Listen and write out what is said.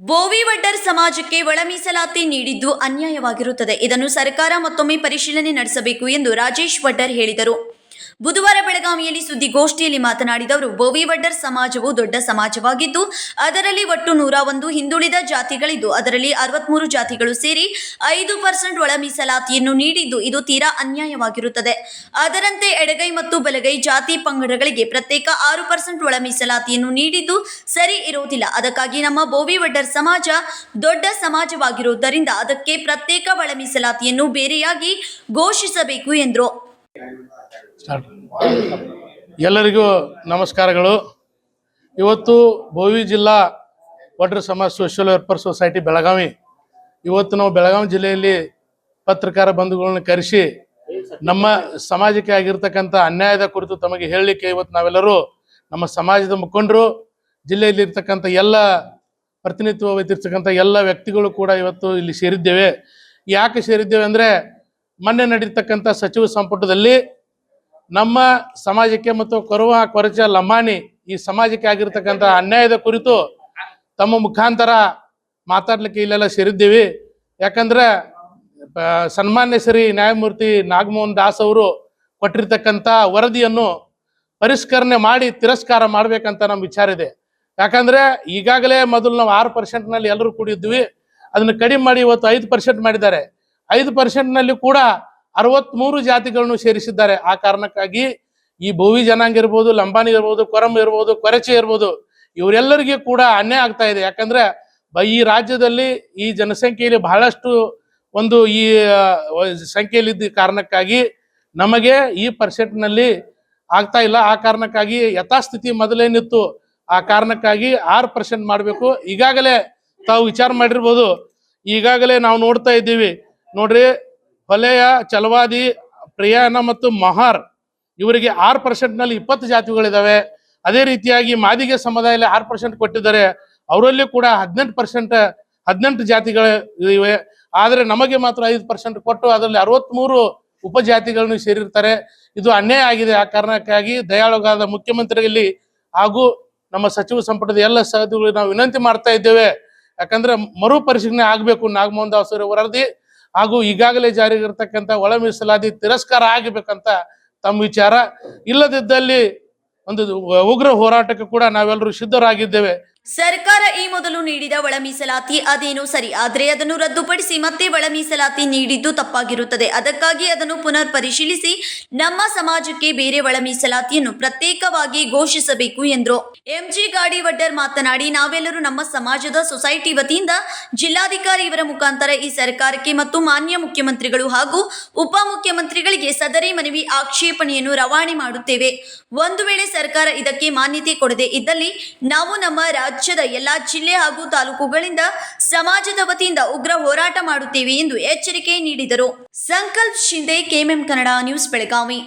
ಬೋವಿ ವಡ್ಡರ್ ಸಮಾಜಕ್ಕೆ ಒಳ ಮೀಸಲಾತಿ ನೀಡಿದ್ದು ಅನ್ಯಾಯವಾಗಿರುತ್ತದೆ. ಇದನ್ನು ಸರ್ಕಾರ ಮತ್ತೊಮ್ಮೆ ಪರಿಶೀಲನೆ ನಡೆಸಬೇಕು ಎಂದು ರಾಜೇಶ್ ವಡ್ಡರ್ ಹೇಳಿದರು. ಬುಧವಾರ ಬೆಳಗಾವಿಯಲ್ಲಿ ಸುದ್ದಿಗೋಷ್ಠಿಯಲ್ಲಿ ಮಾತನಾಡಿದ ಅವರು ಬೋವಿ ವಡ್ಡರ್ ಸಮಾಜವು ದೊಡ್ಡ ಸಮಾಜವಾಗಿದ್ದು, ಅದರಲ್ಲಿ ಒಟ್ಟು ನೂರ ಒಂದು ಹಿಂದುಳಿದ ಜಾತಿಗಳಿದ್ದು, ಅದರಲ್ಲಿ ಅರವತ್ಮೂರು ಜಾತಿಗಳು ಸೇರಿ ಐದು ಪರ್ಸೆಂಟ್ ಒಳ ಮೀಸಲಾತಿಯನ್ನು ನೀಡಿದ್ದು ಇದು ತೀರಾ ಅನ್ಯಾಯವಾಗಿರುತ್ತದೆ. ಅದರಂತೆ ಎಡಗೈ ಮತ್ತು ಬಲಗೈ ಜಾತಿ ಪಂಗಡಗಳಿಗೆ ಪ್ರತ್ಯೇಕ ಆರು ಪರ್ಸೆಂಟ್ ಒಳ ಮೀಸಲಾತಿಯನ್ನು ನೀಡಿದ್ದು ಸರಿ ಇರುವುದಿಲ್ಲ. ಅದಕ್ಕಾಗಿ ನಮ್ಮ ಬೋವಿವಡ್ಡರ್ ಸಮಾಜ ದೊಡ್ಡ ಸಮಾಜವಾಗಿರುವುದರಿಂದ ಅದಕ್ಕೆ ಪ್ರತ್ಯೇಕ ಒಳ ಮೀಸಲಾತಿಯನ್ನು ಬೇರೆಯಾಗಿ ಘೋಷಿಸಬೇಕು ಎಂದರು. ಎಲ್ಲರಿಗೂ ನಮಸ್ಕಾರಗಳು. ಇವತ್ತು ಬೋವಿ ಜಿಲ್ಲಾ ವಡ್ರ ಸಮಾಜ ಸೋಷಿಯಲ್ ವೆಲ್ಫೇರ್ ಸೊಸೈಟಿ ಬೆಳಗಾವಿ. ಇವತ್ತು ನಾವು ಬೆಳಗಾವಿ ಜಿಲ್ಲೆಯಲ್ಲಿ ಪತ್ರಕಾರ ಬಂಧುಗಳನ್ನ ಕರೆಸಿ ನಮ್ಮ ಸಮಾಜಕ್ಕೆ ಆಗಿರ್ತಕ್ಕಂಥ ಅನ್ಯಾಯದ ಕುರಿತು ತಮಗೆ ಹೇಳಲಿಕ್ಕೆ ಇವತ್ತು ನಾವೆಲ್ಲರೂ ನಮ್ಮ ಸಮಾಜದ ಮುಖಂಡರು, ಜಿಲ್ಲೆಯಲ್ಲಿ ಇರ್ತಕ್ಕಂಥ ಎಲ್ಲ ಪ್ರತಿನಿಧಿತ್ವ ವಹಿಸಿರ್ತಕ್ಕಂಥ ಎಲ್ಲ ವ್ಯಕ್ತಿಗಳು ಕೂಡ ಇವತ್ತು ಇಲ್ಲಿ ಸೇರಿದ್ದೇವೆ. ಯಾಕೆ ಸೇರಿದ್ದೇವೆ ಅಂದರೆ ಮೊನ್ನೆ ನಡೀತಕ್ಕಂಥ ಸಚಿವ ಸಂಪುಟದಲ್ಲಿ ನಮ್ಮ ಸಮಾಜಕ್ಕೆ ಮತ್ತು ಕೊರವ ಕೊರಚ ಲಂಬಾಣಿ ಈ ಸಮಾಜಕ್ಕೆ ಆಗಿರ್ತಕ್ಕಂಥ ಅನ್ಯಾಯದ ಕುರಿತು ತಮ್ಮ ಮುಖಾಂತರ ಮಾತಾಡ್ಲಿಕ್ಕೆ ಇಲ್ಲೆಲ್ಲ ಸೇರಿದ್ದೀವಿ. ಯಾಕಂದ್ರೆ ಸನ್ಮಾನ್ಯ ಶ್ರೀ ನ್ಯಾಯಮೂರ್ತಿ ನಾಗಮೋಹನ್ ದಾಸ್ ಅವರು ಕೊಟ್ಟಿರ್ತಕ್ಕಂಥ ವರದಿಯನ್ನು ಪರಿಷ್ಕರಣೆ ಮಾಡಿ ತಿರಸ್ಕಾರ ಮಾಡ್ಬೇಕಂತ ನಮ್ಮ ವಿಚಾರ ಇದೆ. ಯಾಕಂದ್ರೆ, ಈಗಾಗಲೇ ಮೊದಲು ನಾವು ಆರು ಪರ್ಸೆಂಟ್ನಲ್ಲಿ ಎಲ್ಲರೂ ಕೂಡಿದ್ವಿ. ಅದನ್ನು ಕಡಿಮೆ ಮಾಡಿ ಇವತ್ತು ಐದು ಪರ್ಸೆಂಟ್ ಮಾಡಿದ್ದಾರೆ. ಐದು ಪರ್ಸೆಂಟ್ನಲ್ಲಿ ಕೂಡ ಅರವತ್ಮೂರು ಜಾತಿಗಳನ್ನು ಸೇರಿಸಿದ್ದಾರೆ. ಆ ಕಾರಣಕ್ಕಾಗಿ ಈ ಬೋವಿ ಜನಾಂಗ ಇರ್ಬೋದು, ಲಂಬಾಣಿ ಇರ್ಬೋದು, ಕೊರಂ ಇರ್ಬೋದು, ಕೊರಚೆ ಇರ್ಬೋದು, ಇವರೆಲ್ಲರಿಗೆ ಕೂಡ ಅನ್ಯಾಯ ಆಗ್ತಾ ಇದೆ. ಯಾಕಂದ್ರೆ ಈ ರಾಜ್ಯದಲ್ಲಿ ಈ ಜನಸಂಖ್ಯೆಯಲ್ಲಿ ಬಹಳಷ್ಟು ಒಂದು ಈ ಸಂಖ್ಯೆಯಲ್ಲಿದ್ದ ಕಾರಣಕ್ಕಾಗಿ ನಮಗೆ ಈ ಪರ್ಸೆಂಟ್ನಲ್ಲಿ ಆಗ್ತಾ ಇಲ್ಲ. ಆ ಕಾರಣಕ್ಕಾಗಿ ಯಥಾಸ್ಥಿತಿ ಮೊದಲೇನಿತ್ತು ಆ ಕಾರಣಕ್ಕಾಗಿ ಆರು ಪರ್ಸೆಂಟ್ ಮಾಡಬೇಕು. ಈಗಾಗಲೇ ತಾವು ವಿಚಾರ ಮಾಡಿರ್ಬೋದು. ಈಗಾಗಲೇ ನಾವು ನೋಡ್ತಾ ಇದ್ದೀವಿ. ನೋಡ್ರಿ ಹೊಲೆಯ ಚಲವಾದಿ ಪ್ರಿಯಾನ ಮತ್ತು ಮಹಾರ್ ಇವರಿಗೆ ಆರು ಪರ್ಸೆಂಟ್ನಲ್ಲಿ ಇಪ್ಪತ್ತು ಜಾತಿಗಳಿದಾವೆ. ಅದೇ ರೀತಿಯಾಗಿ ಮಾದಿಗೆ ಸಮುದಾಯದಲ್ಲಿ ಆರು ಪರ್ಸೆಂಟ್ ಕೊಟ್ಟಿದ್ದಾರೆ. ಅವರಲ್ಲಿ ಕೂಡ ಹದಿನೆಂಟು ಪರ್ಸೆಂಟ್, ಹದಿನೆಂಟು ಜಾತಿಗಳು ಇವೆ. ಆದರೆ ನಮಗೆ ಮಾತ್ರ ಐದು ಪರ್ಸೆಂಟ್ ಕೊಟ್ಟು ಅದರಲ್ಲಿ ಅರವತ್ಮೂರು ಉಪಜಾತಿಗಳನ್ನು ಸೇರಿರ್ತಾರೆ. ಇದು ಅನ್ಯಾಯ ಆಗಿದೆ. ಆ ಕಾರಣಕ್ಕಾಗಿ ದಯಾಳುಗಾದ ಮುಖ್ಯಮಂತ್ರಿಯಲ್ಲಿ ಹಾಗೂ ನಮ್ಮ ಸಚಿವ ಸಂಪುಟದ ಎಲ್ಲ ಸಹದಿಗಳು ನಾವು ವಿನಂತಿ ಮಾಡ್ತಾ ಇದ್ದೇವೆ. ಯಾಕಂದ್ರೆ ಮರು ಪರಿಶೀಲನೆ ಆಗಬೇಕು. ನಾಗಮೋಹನ್ ದಾಸ್ ಅವರ ವರದಿ ಹಾಗೂ ಈಗಾಗಲೇ ಜಾರಿಗಿರ್ತಕ್ಕಂಥ ಒಳ ಮೀಸಲಾತಿ ತಿರಸ್ಕಾರ ಆಗಬೇಕಂತ ತಮ್ಮ ವಿಚಾರ. ಇಲ್ಲದಿದ್ದಲ್ಲಿ ಒಂದು ಉಗ್ರ ಹೋರಾಟಕ್ಕೆ ಕೂಡ ನಾವೆಲ್ಲರೂ ಸಿದ್ಧರಾಗಿದ್ದೇವೆ. ಸರ್ಕಾರ ಈ ಮೊದಲು ನೀಡಿದ ಒಳ ಮೀಸಲಾತಿ ಅದೇನು ಸರಿ, ಆದರೆ ಅದನ್ನು ರದ್ದುಪಡಿಸಿ ಮತ್ತೆ ಒಳ ಮೀಸಲಾತಿ ನೀಡಿದ್ದು ತಪ್ಪಾಗಿರುತ್ತದೆ. ಅದಕ್ಕಾಗಿ ಅದನ್ನು ಪುನರ್ ಪರಿಶೀಲಿಸಿ ನಮ್ಮ ಸಮಾಜಕ್ಕೆ ಬೇರೆ ಒಳ ಮೀಸಲಾತಿಯನ್ನು ಪ್ರತ್ಯೇಕವಾಗಿ ಘೋಷಿಸಬೇಕು ಎಂದರು. ಎಂಜಿ ಗಾಡಿವಡ್ಡರ್ ಮಾತನಾಡಿ, ನಾವೆಲ್ಲರೂ ನಮ್ಮ ಸಮಾಜದ ಸೊಸೈಟಿ ವತಿಯಿಂದ ಜಿಲ್ಲಾಧಿಕಾರಿ ಇವರ ಮುಖಾಂತರ ಈ ಸರ್ಕಾರಕ್ಕೆ ಮತ್ತು ಮಾನ್ಯ ಮುಖ್ಯಮಂತ್ರಿಗಳು ಹಾಗೂ ಉಪಮುಖ್ಯಮಂತ್ರಿಗಳಿಗೆ ಸದರಿ ಮನವಿ ಆಕ್ಷೇಪಣೆಯನ್ನು ರವಾನೆ ಮಾಡುತ್ತೇವೆ. ಒಂದು ವೇಳೆ ಸರ್ಕಾರ ಇದಕ್ಕೆ ಮಾನ್ಯತೆ ಕೊಡದೆ ಇದ್ದಲ್ಲಿ ನಾವು ನಮ್ಮ ರಾಜ್ಯದ ಎಲ್ಲಾ ಜಿಲ್ಲೆ ಹಾಗೂ ತಾಲೂಕುಗಳಿಂದ ಸಮಾಜದ ವತಿಯಿಂದ ಉಗ್ರ ಹೋರಾಟ ಮಾಡುತ್ತೇವೆ ಎಂದು ಎಚ್ಚರಿಕೆ ನೀಡಿದರು. Sankalp Shinde K M M Kannada news, Belagavi.